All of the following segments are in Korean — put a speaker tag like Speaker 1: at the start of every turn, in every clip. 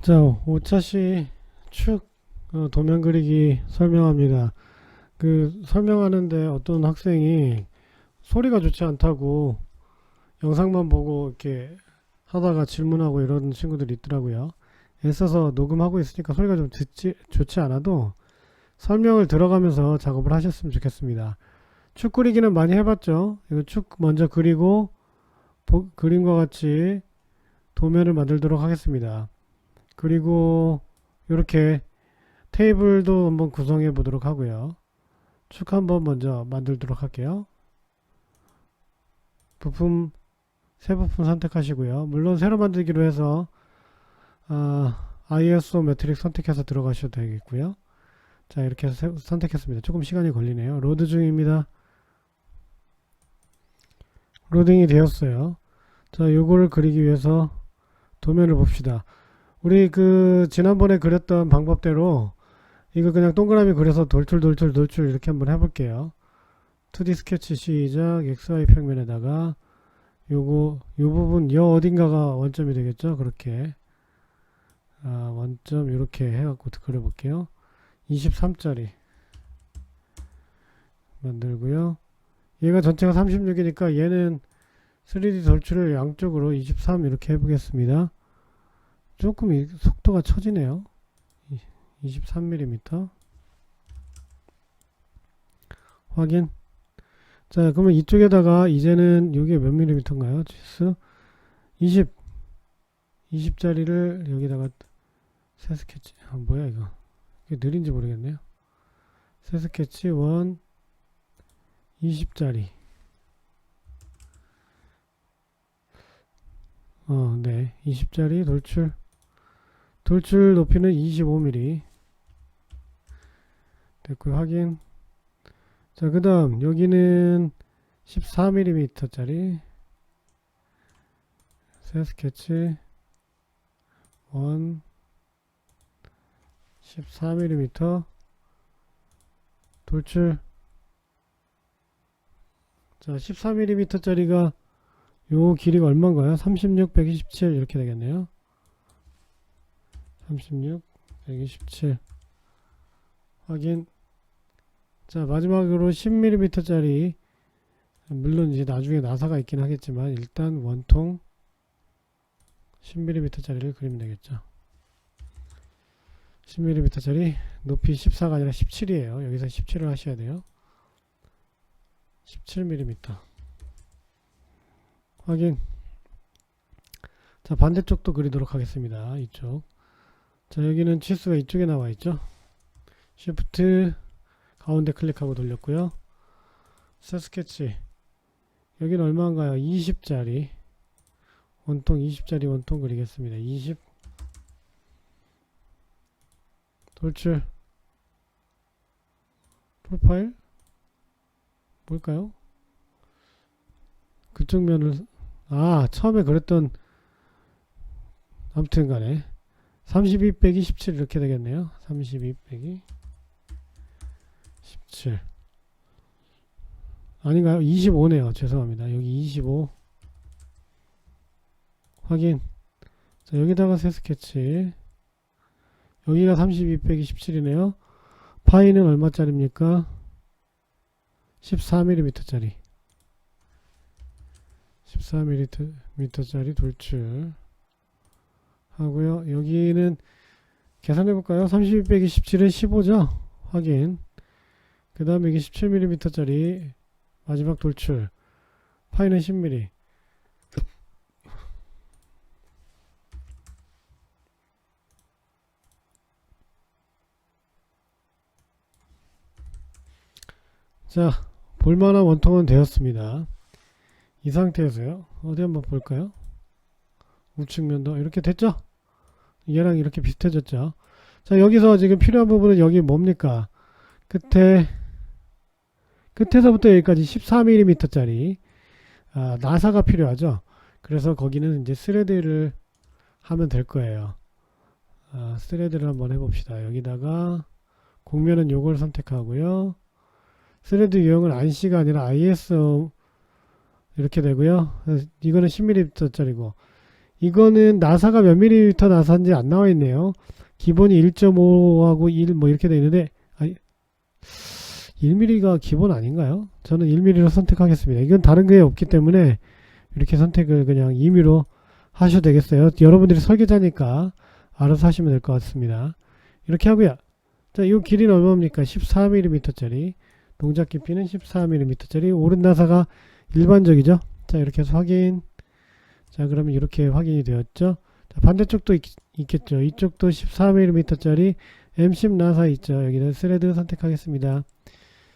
Speaker 1: 자, 5차시 축 어, 도면 그리기 설명합니다. 그 설명하는데 어떤 학생이 소리가 좋지 않다고 영상만 보고 이렇게 하다가 질문하고 이런 친구들이 있더라고요. 애써서 녹음하고 있으니까 소리가 좀 듣지, 좋지 않아도 설명을 들어가면서 작업을 하셨으면 좋겠습니다. 축 그리기는 많이 해봤죠? 이거 축 먼저 그리고 보- 그림과 같이 도면을 만들도록 하겠습니다. 그리고 이렇게 테이블도 한번 구성해 보도록 하고요. 축 한번 먼저 만들도록 할게요. 부품 새 부품 선택하시고요. 물론 새로 만들기로 해서 아, ISO 매트릭 선택해서 들어가셔도 되겠고요. 자 이렇게 해서 세- 선택했습니다. 조금 시간이 걸리네요. 로드 중입니다. 로딩이 되었어요. 자 요거를 그리기 위해서 도면을 봅시다. 우리 그 지난번에 그렸던 방법대로 이거 그냥 동그라미 그려서 돌출 돌출 돌출 이렇게 한번 해볼게요. 2D 스케치 시작 XY 평면에다가 요거 요 부분 여 어딘가가 원점이 되겠죠? 그렇게. 아 원점 이렇게 해갖고 그려볼게요. 23짜리 만들고요. 얘가 전체가 36이니까 얘는 3D 돌출을 양쪽으로 23 이렇게 해보겠습니다 조금 이 속도가 처지네요. 23mm 확인. 자 그러면 이쪽에다가 이제는 이게 몇 밀리미터인가요? 지스 20 20짜리를 여기다가 새 스케치 아 뭐야 이거. 이게 느린지 모르겠네요. 새 스케치 1 20짜리. 어네. 20짜리 돌출 돌출 높이는 25mm 됐고요 확인. 자, 그 다음, 여기는 14mm짜리. 새 스케치. 1 14mm 돌출. 자, 14mm짜리가 요 길이가 얼마인가요? 36, 127 이렇게 되겠네요. 36, 127 확인. 자 마지막으로 10mm짜리 물론 이제 나중에 나사가 있긴 하겠지만 일단 원통 10mm짜리를 그리면 되겠죠. 10mm짜리 높이 14가 아니라 17이에요. 여기서 17을 하셔야 돼요. 17mm 확인. 자 반대쪽도 그리도록 하겠습니다. 이쪽 자 여기는 치수가 이쪽에 나와 있죠 Shift 가운데 클릭하고 돌렸고요. 새 스케치 여기는 얼마인가요? 20짜리 원통 20짜리 원통 그리겠습니다. 20 돌출 프로파일 뭘까요? 그쪽 면을 아 처음에 그랬던 아무튼 간에 32 빼기 17 이렇게 되겠네요. 32 빼기 17 아닌가요? 25네요. 죄송합니다. 여기 25 확인 자 여기다가 새 스케치 여기가 32 빼기 17이네요. 파이는 얼마짜리입니까? 14mm짜리 14mm짜리 돌출 하고요. 여기는 계산해 볼까요? 32 빼기 17은 15죠? 확인. 그 다음에 이게 17mm짜리 마지막 돌출. 파이는 10mm 자 볼만한 원통은 되었습니다. 이 상태에서요. 어디 한번 볼까요? 우측 면도. 이렇게 됐죠 얘랑 이렇게 비슷해졌죠 자 여기서 지금 필요한 부분은 여기 뭡니까 끝에 끝에서부터 여기까지 14mm짜리 아, 나사가 필요하죠. 그래서 거기는 이제 스레드를 하면 될 거예요. 아, 스레드를 한번 해봅시다. 여기다가 곡면은 요걸 선택하고요. 스레드 유형은 ANSI가 아니라 ISO 이렇게 되고요. 이거는 10mm짜리고 이거는 나사가 몇 밀리미터 나사인지 안 나와 있네요. 기본이 1.5하고 1 뭐 이렇게 돼 있는데 아니 1mm가 기본 아닌가요? 저는 1mm로 선택하겠습니다. 이건 다른 게 없기 때문에 이렇게 선택을 그냥 임의로 하셔도 되겠어요. 여러분들이 설계자니까 알아서 하시면 될 것 같습니다. 이렇게 하고요. 자, 이 길이는 얼마입니까? 14mm짜리. 동작 깊이는 14mm짜리. 오른 나사가 일반적이죠? 자, 이렇게 해서 확인. 자, 그러면 이렇게 확인이 되었죠? 자, 반대쪽도 있, 있겠죠? 이쪽도 14mm짜리 M10 나사 있죠? 여기는 스레드 선택하겠습니다.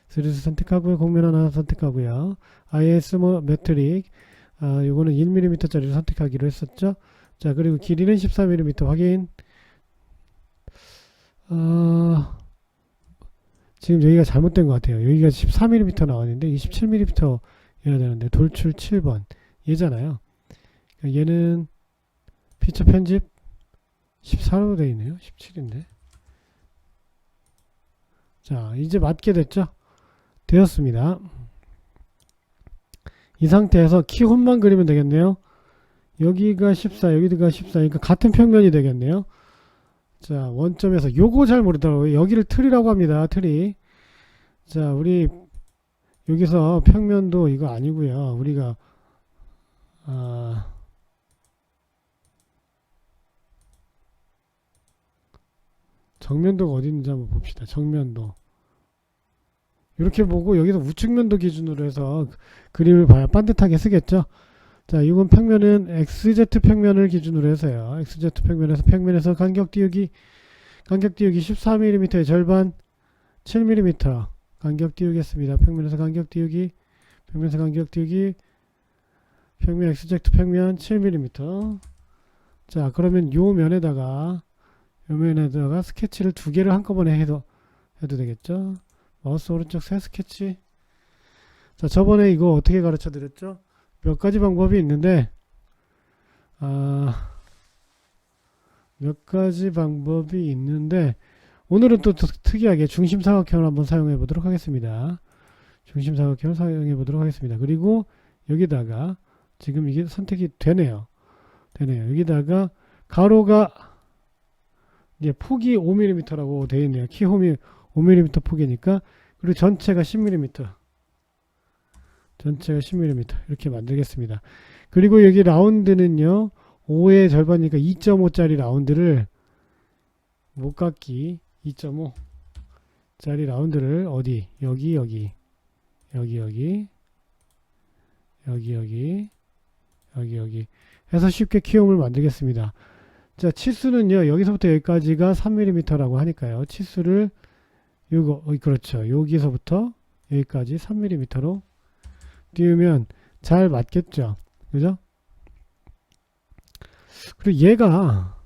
Speaker 1: 스레드 선택하고요. 곡면 하나 선택하고요. IS 뭐 메트릭. 아, 요거는 1mm짜리를 선택하기로 했었죠? 자, 그리고 길이는 14mm 확인. 아, 지금 여기가 잘못된 것 같아요. 여기가 14mm 나왔는데 27mm여야 되는데 돌출 7번 얘잖아요. 얘는 피처 편집 14로 되어 있네요. 17인데. 자, 이제 맞게 됐죠? 되었습니다. 이 상태에서 키홈만 그리면 되겠네요. 여기가 14, 여기가 14. 그러니까 같은 평면이 되겠네요. 자, 원점에서 요거 잘 모르더라고요. 여기를 틀이라고 합니다. 틀이. 자, 우리 여기서 평면도 이거 아니고요. 우리가 아 정면도가 어디 있는지 한번 봅시다. 정면도. 이렇게 보고 여기서 우측면도 기준으로 해서 그- 그림을 봐야 반듯하게 쓰겠죠. 자, 이건 평면은 XZ 평면을 기준으로 해서요. XZ 평면에서 평면에서 간격 띄우기 간격 띄우기 14mm의 절반 7mm 간격 띄우겠습니다. 평면에서 간격 띄우기 평면에서 간격 띄우기 평면 XZ 평면 7mm 자, 그러면 요 면에다가 요 면에다가 스케치를 두 개를 한꺼번에 해도 해도 되겠죠. 마우스 오른쪽 새 스케치 자, 저번에 이거 어떻게 가르쳐 드렸죠? 몇 가지 방법이 있는데 아, 몇 가지 방법이 있는데 오늘은 또더 특이하게 중심 사각형을 한번 사용해 보도록 하겠습니다. 중심 사각형을 사용해 보도록 하겠습니다. 그리고 여기다가 지금 이게 선택이 되네요. 되네요. 여기다가 가로가 이제 폭이 5mm라고 되어 있네요. 키홈이 5mm 폭이니까 그리고 전체가 10mm 전체가 10mm 이렇게 만들겠습니다. 그리고 여기 라운드는요. 5의 절반이니까 2.5짜리 라운드를 못깎기 2.5 짜리 라운드를 어디 여기 여기 여기 여기 여기 여기 여기 여기 해서 쉽게 키움을 만들겠습니다. 자 치수는요 여기서부터 여기까지가 3mm라고 하니까요. 치수를 요거 어, 그렇죠. 여기서부터 여기까지 3mm로 띄우면 잘 맞겠죠? 그죠? 그리고 얘가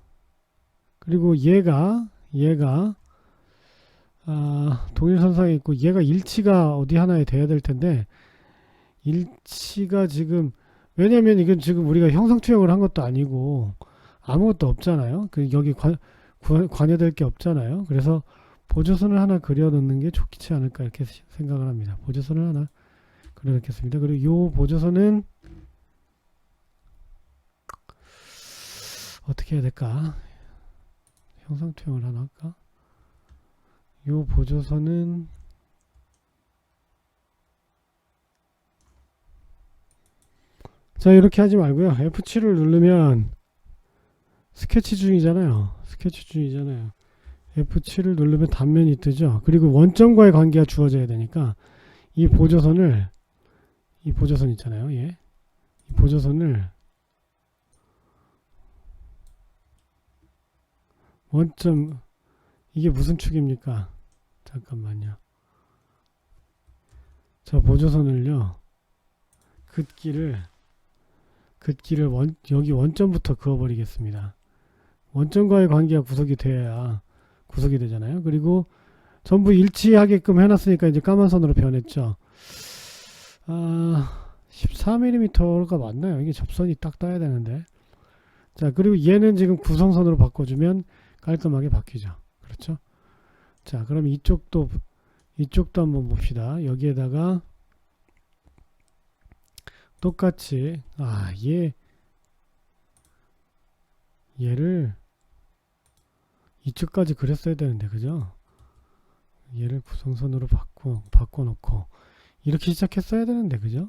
Speaker 1: 그리고 얘가 얘가 아, 동일선상에 있고 얘가 일치가 어디 하나에 돼야 될 텐데 일치가 지금 왜냐면 이건 지금 우리가 형상투영을 한 것도 아니고 아무것도 없잖아요. 그 여기 관, 관- 관여될 게 없잖아요. 그래서 보조선을 하나 그려 놓는 게 좋지 않을까 이렇게 생각을 합니다. 보조선을 하나 그려 놓겠습니다. 그리고 요 보조선은 어떻게 해야 될까? 형상 투영을 하나 할까? 요 보조선은 자 이렇게 하지 말고요 F7을 누르면 스케치 중이잖아요. 스케치 중이잖아요. F7을 누르면 단면이 뜨죠. 그리고 원점과의 관계가 주어져야 되니까 이 보조선을 이 보조선 있잖아요. 예. 이 보조선을 원점 이게 무슨 축입니까? 잠깐만요. 자 보조선을요. 긋기를 긋기를 원, 여기 원점부터 그어버리겠습니다. 원점과의 관계가 구속이 돼야 구속이 되잖아요. 그리고 전부 일치하게끔 해놨으니까 이제 까만 선으로 변했죠. 아, 14mm가 맞나요? 이게 접선이 딱 따야 되는데. 자, 그리고 얘는 지금 구성선으로 바꿔주면 깔끔하게 바뀌죠. 그렇죠? 자, 그럼 이쪽도, 이쪽도 한번 봅시다. 여기에다가 똑같이 아, 얘 얘를 이쪽까지 그렸어야 되는데 그죠? 얘를 구성선으로 바꿔 바꿔놓고 이렇게 시작했어야 되는데 그죠?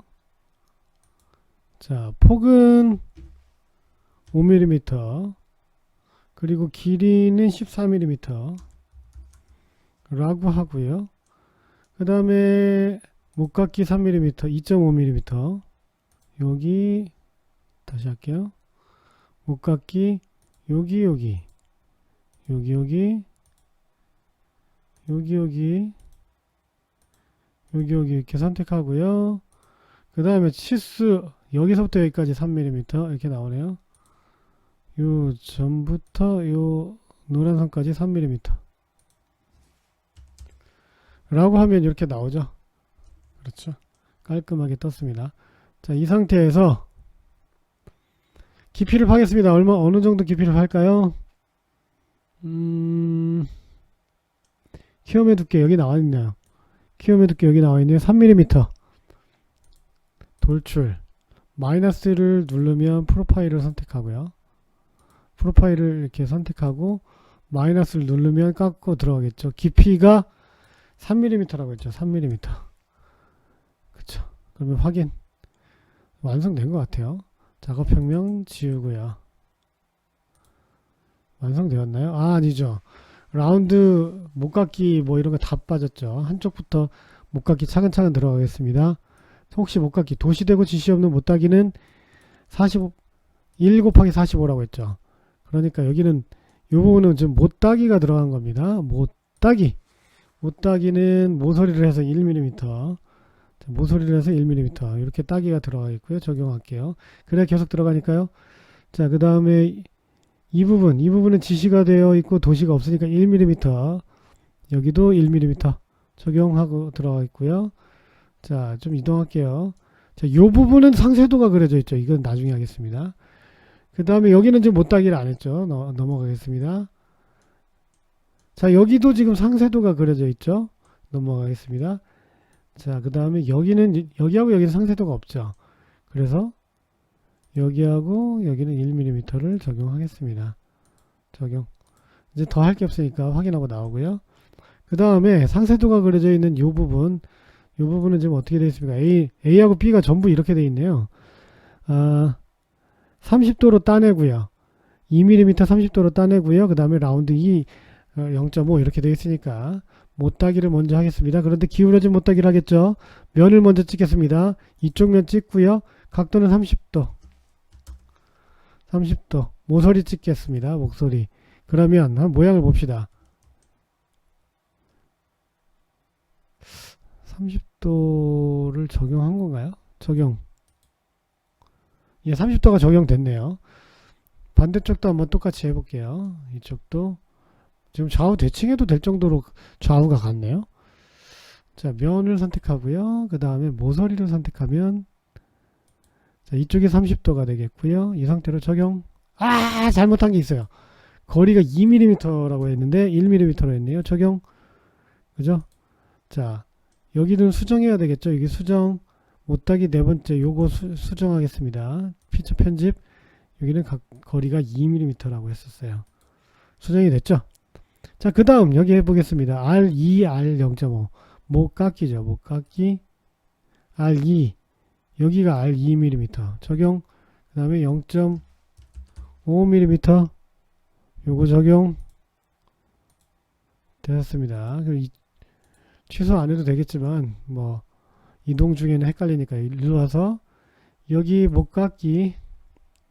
Speaker 1: 자 폭은 5mm 그리고 길이는 14mm 라고 하고요. 그 다음에 목각기 3mm 2.5mm 여기 다시 할게요. 목각기 여기 여기 여기 여기 여기 여기 여기 여기 이렇게 선택하고요. 그 다음에 치수 여기서부터 여기까지 3mm 이렇게 나오네요. 요 전부터 요 노란 선까지 3mm 라고 하면 이렇게 나오죠. 그렇죠. 깔끔하게 떴습니다. 자, 이 상태에서 깊이를 파겠습니다. 얼마 어느 정도 깊이를 팔까요? 음, 키움의 두께 여기 나와 있네요. 키움의 두께 여기 나와 있네요. 3mm. 돌출. 마이너스를 누르면 프로파일을 선택하고요. 프로파일을 이렇게 선택하고 마이너스를 누르면 깎고 들어가겠죠. 깊이가 3mm라고 했죠. 3mm. 그쵸. 그러면 확인. 완성된 것 같아요. 작업혁명 지우고요. 완성되었나요? 아, 아니죠. 라운드 못깎기 뭐 이런 거 다 빠졌죠. 한쪽부터 못깎기 차근차근 들어가겠습니다. 혹시 못깎기 도시되고 지시 없는 못따기는 45, 1 곱하기 45라고 했죠. 그러니까 여기는 이 부분은 지금 못따기가 들어간 겁니다. 못따기. 못따기는 모서리를 해서 1mm. 모서리를 해서 1mm. 이렇게 따기가 들어가 있고요. 적용할게요. 그래 계속 들어가니까요. 자, 그 다음에 이 부분, 이 부분은 지시가 되어 있고 도시가 없으니까 1mm. 여기도 1mm 적용하고 들어가 있고요. 자, 좀 이동할게요. 자, 요 부분은 상쇄도가 그려져 있죠. 이건 나중에 하겠습니다. 그 다음에 여기는 지금 못 따기를 안 했죠. 너, 넘어가겠습니다. 자, 여기도 지금 상쇄도가 그려져 있죠. 넘어가겠습니다. 자, 그 다음에 여기는, 여기하고 여기는 상쇄도가 없죠. 그래서 여기하고 여기는 1mm를 적용하겠습니다. 적용. 이제 더 할 게 없으니까 확인하고 나오고요. 그 다음에 상쇄도가 그려져 있는 이 부분, 이 부분은 지금 어떻게 되어 있습니까? A, A하고 B가 전부 이렇게 되어 있네요. 아, 30도로 따내고요. 2mm 30도로 따내고요. 그 다음에 라운드 2 0.5 이렇게 되어 있으니까 못따기를 먼저 하겠습니다. 그런데 기울어진 못따기를 하겠죠. 면을 먼저 찍겠습니다. 이쪽 면 찍고요. 각도는 30도. 30도. 모서리 찍겠습니다. 목소리. 그러면 한 모양을 봅시다. 30도를 적용한 건가요? 적용. 예, 30도가 적용됐네요. 반대쪽도 한번 똑같이 해볼게요. 이쪽도 지금 좌우 대칭해도 될 정도로 좌우가 같네요. 자, 면을 선택하고요. 그 다음에 모서리를 선택하면 자, 이쪽이 30도가 되겠고요. 이 상태로 적용. 아, 잘못한 게 있어요. 거리가 2mm라고 했는데 1mm로 했네요. 적용. 그죠? 자, 여기는 수정해야 되겠죠. 여기 수정. 못하기 네 번째 요거 수, 정하겠습니다 피처 편집. 여기는 각, 거리가 2mm라고 했었어요. 수정이 됐죠? 자, 그 다음 여기 해보겠습니다. R2, R0.5. 못 깎기죠. 못 깎기. R2. 여기가 R2mm. 적용. 그 다음에 0.5mm. 요거 적용. 되었습니다. 취소 안 해도 되겠지만, 뭐, 이동 중에는 헷갈리니까 일로 와서, 여기 못 깎기.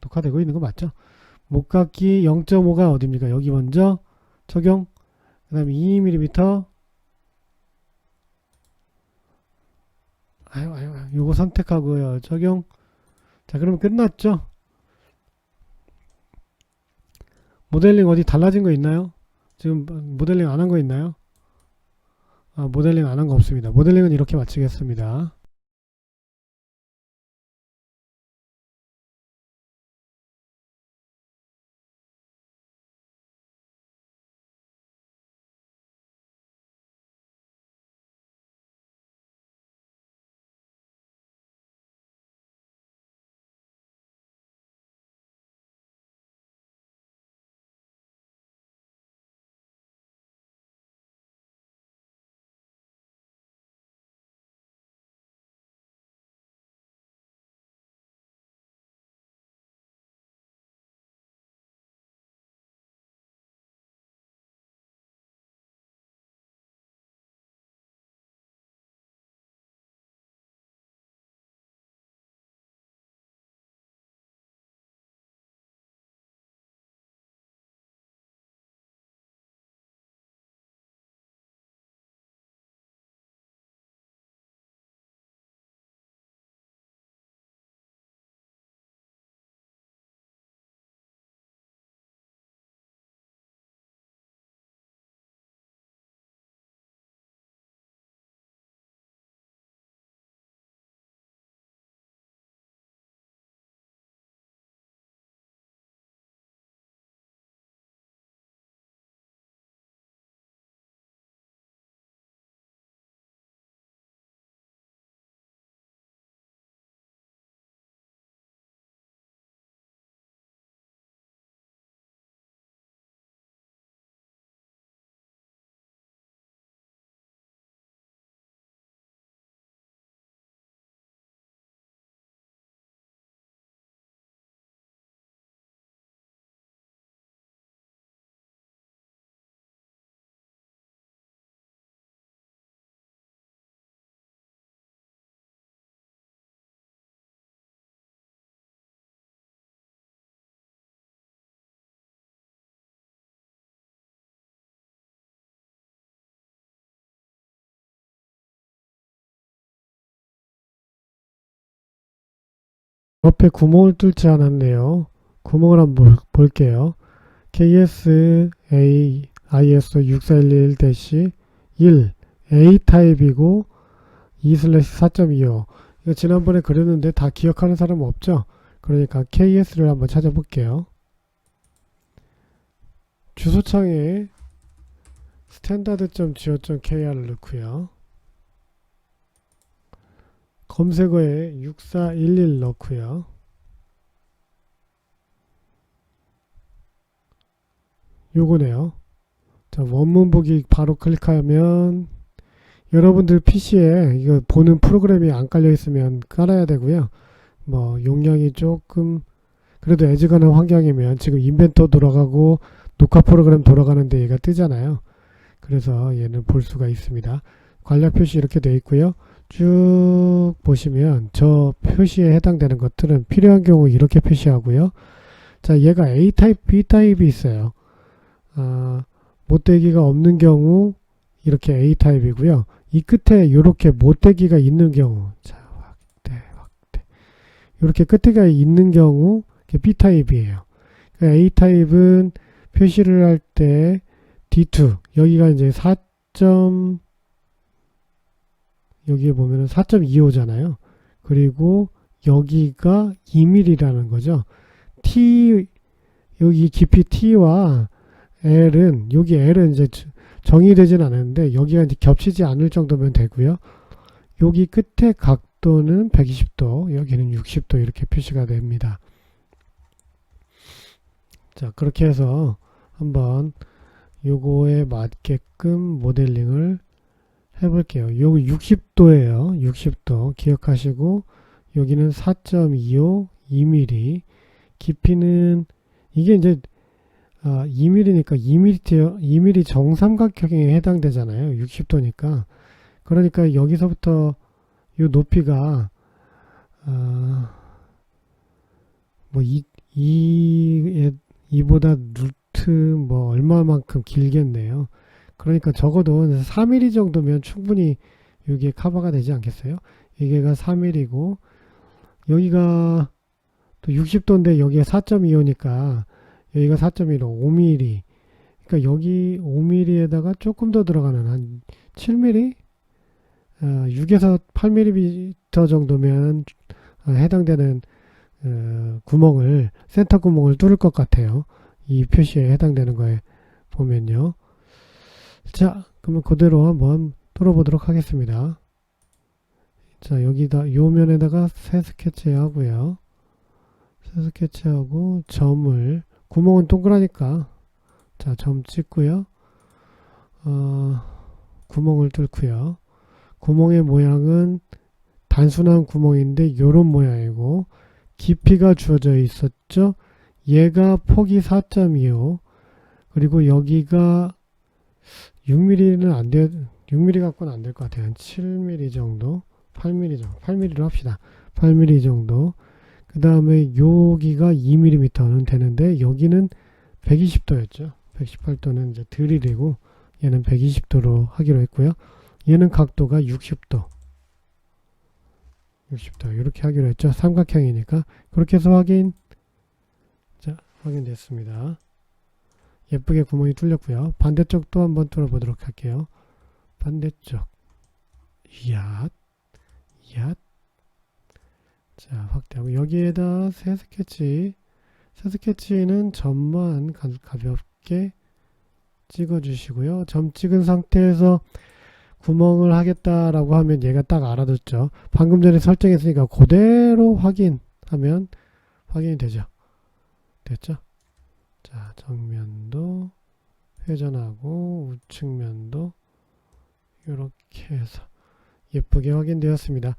Speaker 1: 녹화되고 있는 거 맞죠? 못 깎기 0.5가 어딥니까? 여기 먼저 적용. 그 다음에 2mm 아유 아유 요거 선택하고요. 적용. 자 그러면 끝났죠? 모델링 어디 달라진 거 있나요? 지금 모델링 안 한 거 있나요? 아, 모델링 안 한 거 없습니다. 모델링은 이렇게 마치겠습니다 옆에 구멍을 뚫지 않았네요. 구멍을 한번 볼- 볼게요. KS A ISO 6411-1 A 타입이고 2/4.25 이거 지난번에 그렸는데 다 기억하는 사람 은 없죠? 그러니까 KS를 한번 찾아볼게요. 주소창에 standard.go.kr을 넣고요. 검색어에 6411 넣고요. 요거네요. 자, 원문 보기 바로 클릭하면 여러분들 PC에 이거 보는 프로그램이 안 깔려 있으면 깔아야 되고요. 뭐 용량이 조금 그래도 애지간한 환경이면 지금 인벤토 돌아가고 녹화 프로그램 돌아가는데 얘가 뜨잖아요. 그래서 얘는 볼 수가 있습니다. 관략 표시 이렇게 되어 있고요. 쭉 보시면 저 표시에 해당되는 것들은 필요한 경우 이렇게 표시하고요. 자, 얘가 A 타입, B 타입이 있어요. 아, 못되기가 없는 경우 이렇게 A 타입이고요. 이 끝에 이렇게 못되기가 있는 경우, 자 확대, 확대, 이렇게 끝에가 있는 경우 이게 B 타입이에요. 그러니까 A 타입은 표시를 할 때 D2 여기가 이제 4. 여기에 보면 은 4.25잖아요. 그리고 여기가 2mm라는 거죠. T 여기 깊이 T와 L은 여기 L은 이제 정의되진 않았는데 여기가 이제 겹치지 않을 정도면 되고요. 여기 끝에 각도는 120도, 여기는 60도 이렇게 표시가 됩니다. 자, 그렇게 해서 한번 요거에 맞게끔 모델링을 해볼게요. 여기 60도예요. 60도 기억하시고 여기는 4.25 2mm 깊이는 이게 이제 아, 2mm니까 2mm, 2mm 정삼각형에 해당되잖아요. 60도니까. 그러니까 여기서부터 이 높이가 아, 뭐 이, 이, 이보다 루트 뭐 얼마만큼 길겠네요. 그러니까 적어도 4mm 정도면 충분히 이게 커버가 되지 않겠어요? 이게가 3mm고 여기가 또 60도인데 여기가 4.25니까 여기가 4.15 5mm 그러니까 여기 5mm에다가 조금 더 들어가는 한 7mm 어, 6에서 8mm 정도면 어, 해당되는 어, 구멍을 센터 구멍을 뚫을 것 같아요. 이 표시에 해당되는 거에 보면요. 자, 그러면 그대로 한번 뚫어보도록 하겠습니다. 자, 여기다 요 면에다가 새 스케치 하고요. 새 스케치 하고 점을 구멍은 동그라니까 자, 점 찍고요. 어, 구멍을 뚫고요. 구멍의 모양은 단순한 구멍인데 요런 모양이고 깊이가 주어져 있었죠. 얘가 폭이 4.25 그리고 여기가 6mm는 안 돼, 6mm 갖고는 안 될 것 같아요. 한 7mm 정도, 8mm 정도, 8mm로 합시다. 8mm 정도. 그 다음에 여기가 2mm는 되는데 여기는 120도였죠. 118도는 이제 드릴이고 얘는 120도로 하기로 했고요. 얘는 각도가 60도. 60도 이렇게 하기로 했죠. 삼각형이니까 그렇게 해서 확인. 자, 확인됐습니다. 예쁘게 구멍이 뚫렸고요. 반대쪽도 한번 뚫어보도록 할게요. 반대쪽. 얏, 얏. 자, 확대하고 여기에다 새 스케치. 새 스케치는 점만 가, 가볍게 찍어 주시고요. 점 찍은 상태에서 구멍을 하겠다라고 하면 얘가 딱 알아듣죠. 방금 전에 설정했으니까 그대로 확인하면 확인이 되죠. 됐죠? 자, 정면도 회전하고 우측면도 이렇게 해서 예쁘게 확인되었습니다.